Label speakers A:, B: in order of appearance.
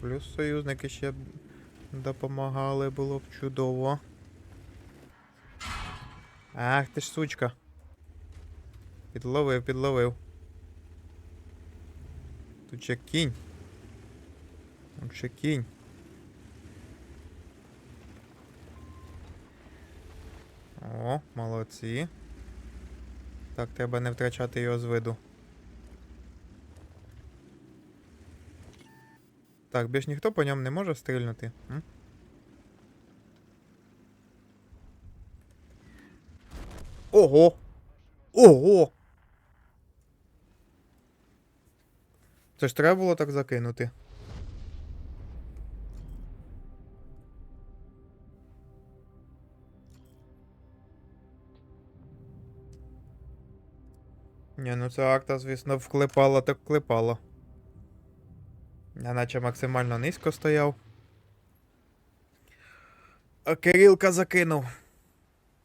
A: Плюс союзники ще допомагали, було б чудово. Ах ти ж сучка. Підловив, підловив. Тут ще кінь. Тут ще кінь. О, молодці. Так, треба не втрачати його з виду. Так, більш ніхто по ньому не може стрільнути. М? Ого! Ого! Це ж треба було так закинути. Ні, ну це акта, звісно, вклепала так вклепала. Я наче максимально низько стояв. Кирилка закинув.